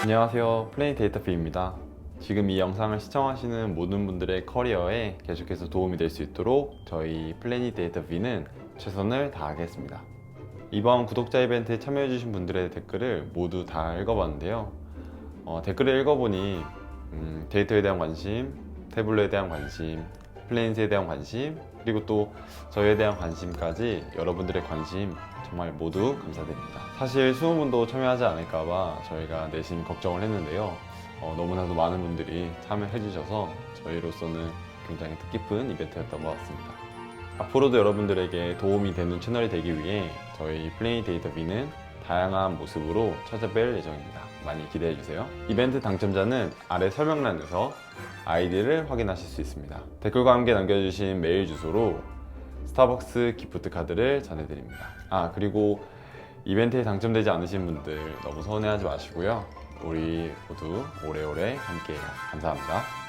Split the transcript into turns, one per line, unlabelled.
안녕하세요. 플레이 데이터피입니다. 지금 이 영상을 시청하시는 모든 분들의 커리어에 계속해서 도움이 될 수 있도록 저희 플래닛 데이터비는 최선을 다하겠습니다. 이번 구독자 이벤트에 참여해주신 분들의 댓글을 모두 다 읽어봤는데요. 어, 댓글을 읽어보니 음, 데이터에 대한 관심, 태블릿에 대한 관심, 플래닛에 대한 관심, 그리고 또 저희에 대한 관심까지 여러분들의 관심 정말 모두 감사드립니다. 사실 20분도 참여하지 않을까봐 저희가 내심 걱정을 했는데요. 어, 너무나도 많은 분들이 참여해 주셔서 저희로서는 굉장히 뜻깊은 이벤트였던 것 같습니다. 앞으로도 여러분들에게 도움이 되는 채널이 되기 위해 저희 플레이 데이터비는 다양한 모습으로 찾아뵐 예정입니다. 많이 기대해 주세요. 이벤트 당첨자는 아래 설명란에서 아이디를 확인하실 수 있습니다. 댓글과 함께 남겨주신 메일 주소로 스타벅스 기프트 카드를 전해드립니다. 아 그리고 이벤트에 당첨되지 않으신 분들 너무 서운해하지 마시고요. 우리 모두 오래오래 함께해요. 감사합니다.